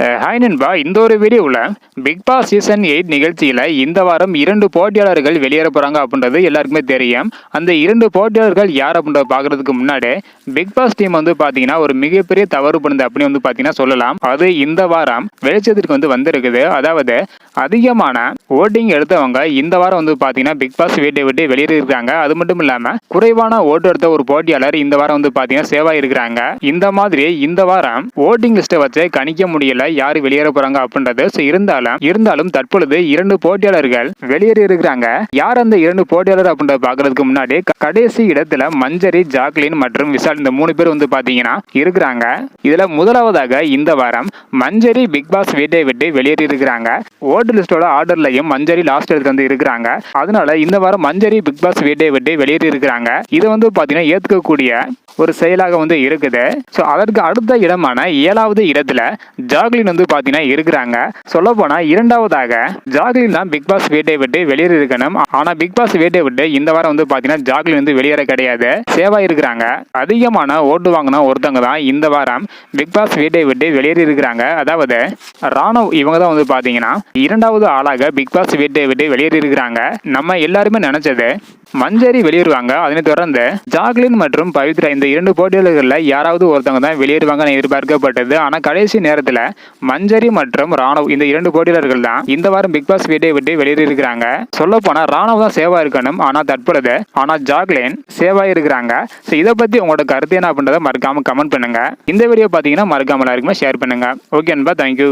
Hi நண்பா இந்த ஒரு வீடியோவில் பிக் பாஸ் சீசன் எயிட் நிகழ்ச்சியில் இந்த வாரம் இரண்டு போட்டியாளர்கள் வெளியேற போகிறாங்க அப்படின்றது எல்லாருக்குமே தெரியும். அந்த இரண்டு போட்டியாளர்கள் யார் அப்படின்றத பார்க்கறதுக்கு முன்னாடி பிக் பாஸ் டீம் வந்து பார்த்தீங்கன்னா ஒரு மிகப்பெரிய தவறு பண்ணுது அப்படின்னு வந்து பார்த்தீங்கன்னா சொல்லலாம். அது இந்த வாரம் வெளிச்சத்திற்கு வந்து வந்திருக்குது. அதாவது அதிகமான ஓட்டிங் எடுத்தவங்க இந்த வாரம் வந்து பார்த்தீங்கன்னா பிக் பாஸ் வீட்டை விட்டு வெளியேறிருக்காங்க அது மட்டும் இல்லாமல் குறைவான ஓட்டு எடுத்த ஒரு போட்டியாளர் இந்த வாரம் வந்து பார்த்தீங்கன்னா சேவா இருக்கிறாங்க. இந்த மாதிரி இந்த வாரம் ஓட்டிங் லிஸ்ட்டை வச்சு கணிக்க முடியல. யார் வெளியேற போறாங்க அப்படின்றது. ஸோ இருந்தாலும் இருந்தாலும் தற்பொழுது இரண்டு போட்டியாளர்கள் வெளியேறி இருக்கிறாங்க. யார் அந்த இரண்டு போட்டியாளர் அப்படின்றத பார்க்கறதுக்கு முன்னாடி கடைசி இடத்துல மஞ்சரி ஜாக்லின் மற்றும் விஷால் இந்த மூணு பேர் வந்து பாத்தீங்கன்னா இருக்கிறாங்க. இதுல முதலாவதாக இந்த வாரம் மஞ்சரி பிக் பாஸ் வீட்டை விட்டு வெளியேறி இருக்கிறாங்க. ஓட்டு லிஸ்டோட ஆர்டர்லையும் மஞ்சரி லாஸ்ட் இடத்துல வந்து இருக்கிறாங்க. அதனால இந்த வாரம் மஞ்சரி பிக் பாஸ் வீட்டை விட்டு வெளியேறி இருக்கிறாங்க. இது வந்து பாத்தீங்கன்னா ஏத்துக்கக்கூடிய ஒரு செயலாக வந்து இருக்குது. ஸோ அதற்கு அடுத்த இடமான ஏழாவது இடத்துல ஜாக்லின் வந்து பார்த்தீங்கன்னா இருக்கிறாங்க. சொல்ல போனால் இரண்டாவதாக ஜாக்லின் தான் பிக் பாஸ் வீட்டை விட்டு வெளியேறி இருக்கணும் ஆனால் பிக் பாஸ் வீட்டை விட்டு இந்த வாரம் வந்து பார்த்தீங்கன்னா ஜாக்லின் வந்து வெளியேற கிடையாது. சேவா இருக்கிறாங்க. அதிகமான ஓட்டு வாங்கின ஒருத்தவங்க தான் இந்த வாரம் பிக் பாஸ் வீட்டை விட்டு வெளியேறி இருக்கிறாங்க அதாவது ராணுவ இவங்க தான் வந்து பார்த்தீங்கன்னா இரண்டாவது ஆளாக பிக் பாஸ் வீட்டை விட்டு வெளியேறி இருக்கிறாங்க நம்ம எல்லாருமே நினைச்சது மஞ்சரி வெளியேறுவாங்க. அதனை தொடர்ந்து ஜாக்லின் மற்றும் பவித்ரா இந்த இரண்டு போட்டியாளர்களில் யாராவது ஒருத்தவங்க தான் வெளியேறுவாங்கன்னு எதிர்பார்க்கப்பட்டது. ஆனால் கடைசி நேரத்தில் மஞ்சரி மற்றும் ராணுவ் இந்த இரண்டு போட்டியாளர்கள் தான் இந்த வாரம் பிக் பாஸ் வீட்டை விட்டு வெளியேறியிருக்கிறாங்க. சொல்ல போனால் ராணுவ் தான் சேவா இருக்கணும். ஆனால் தற்பொழுது ஆனால் ஜாக்லின் சேவா இருக்கிறாங்க. ஸோ இதை பற்றி உங்களோட கருத்து என்ன அப்படின்றத மறக்காம கமெண்ட் பண்ணுங்க. இந்த வீடியோ பார்த்தீங்கன்னா மறக்காமல் எல்லாருக்குமே ஷேர் பண்ணுங்க. ஓகே அன்பா தேங்க்யூ